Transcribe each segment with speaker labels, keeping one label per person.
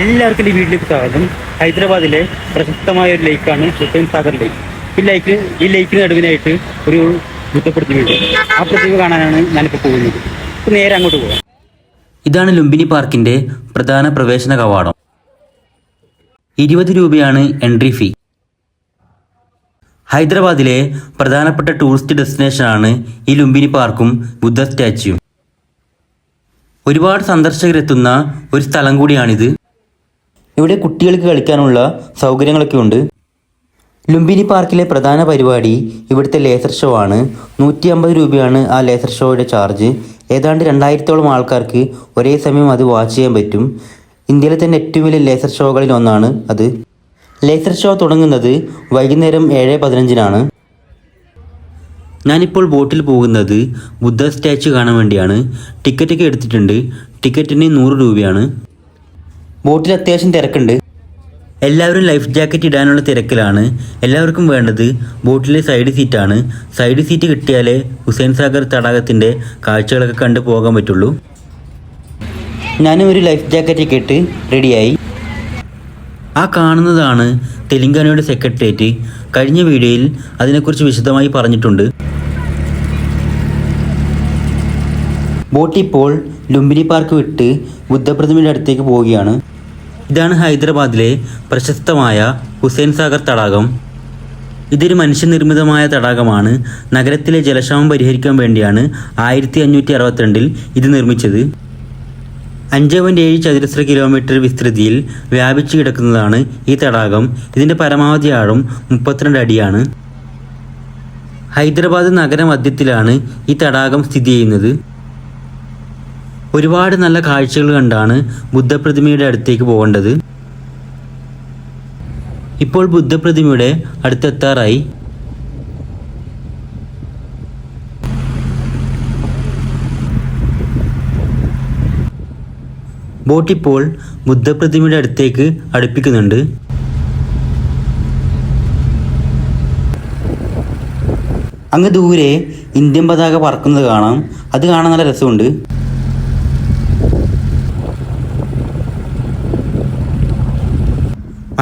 Speaker 1: എല്ലാവർക്കും ഈ വീട്ടിലേക്ക് സ്വാഗതം. ഹൈദരാബാദിലെ പ്രശസ്തമായ ഒരു ലേക്കാണ് ഹുസൈൻ സാഗർ ലേക്ക്. ഈ ലേക്ക് ഈ ലേക്കിന് നടുവിനായിട്ട് ഒരു ബുദ്ധപ്രതിമയുണ്ട് ആ പ്രതിമ കാണാനാണ് ഞാനിപ്പോൾ പോകുന്നത്. ഇപ്പൊ നേരെ അങ്ങോട്ട് പോകാം.
Speaker 2: ഇതാണ് ലുംബിനി പാർക്കിന്റെ പ്രധാന പ്രവേശന കവാടം. ഇരുപത് രൂപയാണ് എൻട്രി ഫീ. ഹൈദരാബാദിലെ പ്രധാനപ്പെട്ട ടൂറിസ്റ്റ് ഡെസ്റ്റിനേഷനാണ് ഈ ലുംബിനി പാർക്കും ബുദ്ധ സ്റ്റാച്യുവും ഒരുപാട് സന്ദർശകരെത്തുന്ന ഒരു സ്ഥലം കൂടിയാണിത്. ഇവിടെ കുട്ടികൾക്ക് കളിക്കാനുള്ള സൗകര്യങ്ങളൊക്കെ ഉണ്ട്. ലുംബിനി പാർക്കിലെ പ്രധാന പരിപാടി ഇവിടുത്തെ ലേസർ ഷോ ആണ്. നൂറ്റി അമ്പത് രൂപയാണ് ആ ലേസർ ഷോയുടെ ചാർജ്. ഏതാണ്ട് രണ്ടായിരത്തോളം ആൾക്കാർക്ക് ഒരേ സമയം അത് വാച്ച് ചെയ്യാൻ പറ്റും. ഇന്ത്യയിലെ തന്നെ ഏറ്റവും വലിയ ലേസർ ഷോകളിൽ ഒന്നാണ് അത്. ലേസർ ഷോ തുടങ്ങുന്നത് വൈകുന്നേരം ഏഴ് പതിനഞ്ചിനാണ്. ഞാനിപ്പോൾ ബോട്ടിൽ പോകുന്നത് ബുദ്ധ സ്റ്റാച്ചു കാണാൻ വേണ്ടിയാണ്. ടിക്കറ്റൊക്കെ എടുത്തിട്ടുണ്ട്. ടിക്കറ്റിന് നൂറ് രൂപയാണ്. ബോട്ടിൽ അത്യാവശ്യം തിരക്കുണ്ട്. എല്ലാവരും ലൈഫ് ജാക്കറ്റ് ഇടാനുള്ള തിരക്കിലാണ്. എല്ലാവർക്കും വേണ്ടത് ബോട്ടിലെ സൈഡ് സീറ്റാണ്. സൈഡ് സീറ്റ് കിട്ടിയാലേ ഹുസൈൻ സാഗർ തടാകത്തിന്റെ കാഴ്ചകളൊക്കെ കണ്ടു പോകാൻ പറ്റുള്ളൂ. ഞാനും ഒരു ലൈഫ് ജാക്കറ്റൊക്കെ ഇട്ട് റെഡിയായി. ആ കാണുന്നതാണ് തെലങ്കാനയുടെ സെക്രട്ടേറിയറ്റ്. കഴിഞ്ഞ വീഡിയോയിൽ അതിനെക്കുറിച്ച് വിശദമായി പറഞ്ഞിട്ടുണ്ട്. ബോട്ടിപ്പോൾ ലുംബിനി പാർക്ക് വിട്ട് ബുദ്ധപ്രതിമയുടെ അടുത്തേക്ക് പോവുകയാണ്. ഇതാണ് ഹൈദരാബാദിലെ പ്രശസ്തമായ ഹുസൈൻ സാഗർ തടാകം. ഇതൊരു മനുഷ്യനിർമ്മിതമായ തടാകമാണ്. നഗരത്തിലെ ജലക്ഷാമം പരിഹരിക്കാൻ വേണ്ടിയാണ് ആയിരത്തി അഞ്ഞൂറ്റി അറുപത്തിരണ്ടിൽ ഇത് നിർമ്മിച്ചത്. അഞ്ച് പോയിന്റ് ഏഴ് ചതുരശ്ര കിലോമീറ്റർ വിസ്തൃതിയിൽ വ്യാപിച്ചു കിടക്കുന്നതാണ് ഈ തടാകം. ഇതിന്റെ പരമാവധി ആഴം മുപ്പത്തിരണ്ട് അടിയാണ്. ഹൈദരാബാദ് നഗരമധ്യത്തിലാണ് ഈ തടാകം സ്ഥിതി ചെയ്യുന്നത്. ഒരുപാട് നല്ല കാഴ്ചകൾ കണ്ടാണ് ബുദ്ധപ്രതിമയുടെ അടുത്തേക്ക് പോകേണ്ടത്. ഇപ്പോൾ ബുദ്ധപ്രതിമയുടെ അടുത്തെത്താറായി. ബോട്ട് ഇപ്പോൾ ബുദ്ധപ്രതിമയുടെ അടുത്തേക്ക് അടുപ്പിക്കുന്നുണ്ട്. അങ്ങ് ദൂരെ ഇന്ത്യൻ പതാക പറക്കുന്നത് കാണാം. അത് കാണാൻ നല്ല രസമുണ്ട്.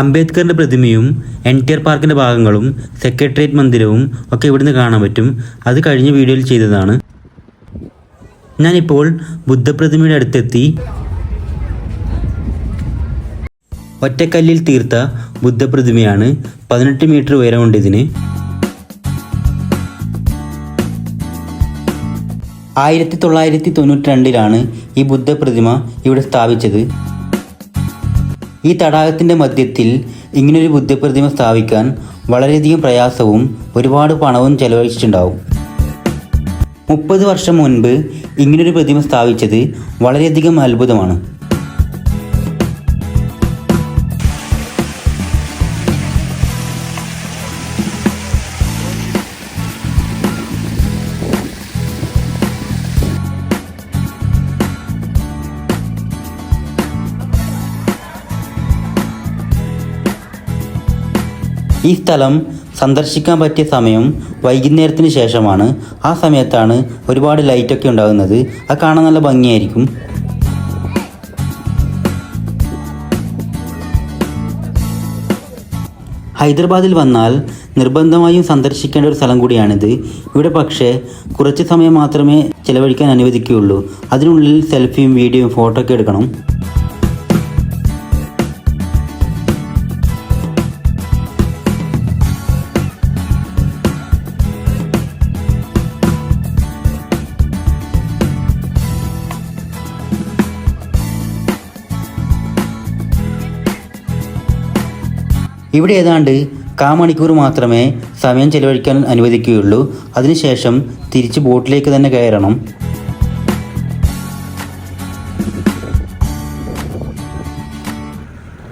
Speaker 2: അംബേദ്കറിന്റെ പ്രതിമയും എൻ ടി ആർ പാർക്കിന്റെ ഭാഗങ്ങളും സെക്രട്ടേറിയറ്റ് മന്ദിരവും ഒക്കെ ഇവിടുന്ന് കാണാൻ പറ്റും. അത് കഴിഞ്ഞ വീഡിയോയിൽ ചെയ്തതാണ്. ഞാനിപ്പോൾ ബുദ്ധപ്രതിമയുടെ അടുത്തെത്തി ഒറ്റക്കല്ലിൽ തീർത്ത ബുദ്ധപ്രതിമയാണ് പതിനെട്ട് മീറ്റർ ഉയരമുണ്ട് ഇതിന് ആയിരത്തി തൊള്ളായിരത്തി തൊണ്ണൂറ്റി രണ്ടിലാണ് ഈ ബുദ്ധപ്രതിമ ഇവിടെ സ്ഥാപിച്ചത്. ഈ തടാകത്തിന്റെ മധ്യത്തിൽ ഇങ്ങനൊരു ബുദ്ധപ്രതിമ സ്ഥാപിക്കാൻ വളരെയധികം പ്രയാസവും ഒരുപാട് പണവും ചെലവഴിച്ചിട്ടുണ്ടാവും. മുപ്പത് വർഷം മുൻപ് ഇങ്ങനൊരു പ്രതിമ സ്ഥാപിച്ചത് വളരെയധികം അത്ഭുതമാണ്. ഈ സ്ഥലം സന്ദർശിക്കാൻ പറ്റിയ സമയം വൈകുന്നേരത്തിന് ശേഷമാണ്. ആ സമയത്താണ് ഒരുപാട് ലൈറ്റൊക്കെ ഉണ്ടാകുന്നത്. അത് കാണാൻ നല്ല ഭംഗിയായിരിക്കും. ഹൈദരാബാദിൽ വന്നാൽ നിർബന്ധമായും സന്ദർശിക്കേണ്ട ഒരു സ്ഥലം കൂടിയാണിത്. ഇവിടെ പക്ഷേ കുറച്ച് സമയം മാത്രമേ ചിലവഴിക്കാൻ അനുവദിക്കുകയുള്ളൂ. അതിനുള്ളിൽ സെൽഫിയും വീഡിയോയും ഫോട്ടോ ഒക്കെ എടുക്കണം. ഇവിടെ ഏതാണ്ട് കാമണിക്കൂർ മാത്രമേ സമയം ചെലവഴിക്കാൻ അനുവദിക്കുകയുള്ളൂ. അതിനുശേഷം തിരിച്ച് ബോട്ടിലേക്ക് തന്നെ കയറണം.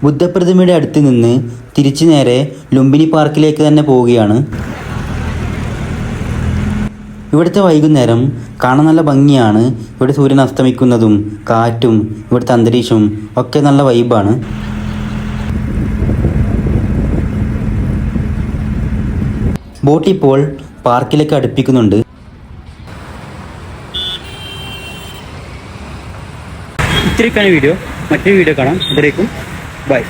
Speaker 2: ബുദ്ധപ്രതിമയുടെ അടുത്ത് നിന്ന് തിരിച്ചു നേരെ ലുംബിനി പാർക്കിലേക്ക് തന്നെ പോവുകയാണ്. ഇവിടുത്തെ വൈകുന്നേരം കാണാൻ നല്ല ഭംഗിയാണ്. ഇവിടെ സൂര്യൻ അസ്തമിക്കുന്നതും കാറ്റും ഇവിടുത്തെ അന്തരീക്ഷവും ഒക്കെ നല്ല വൈബാണ് ബോട്ട് ഇപ്പോൾ പാർക്കിലേക്ക് അടുപ്പിക്കുന്നുണ്ട്. ഇത്രയൊക്കെയാണ് വീഡിയോ. മറ്റൊരു വീഡിയോ കാണാം. ഇത്രയ്ക്കും ബൈ.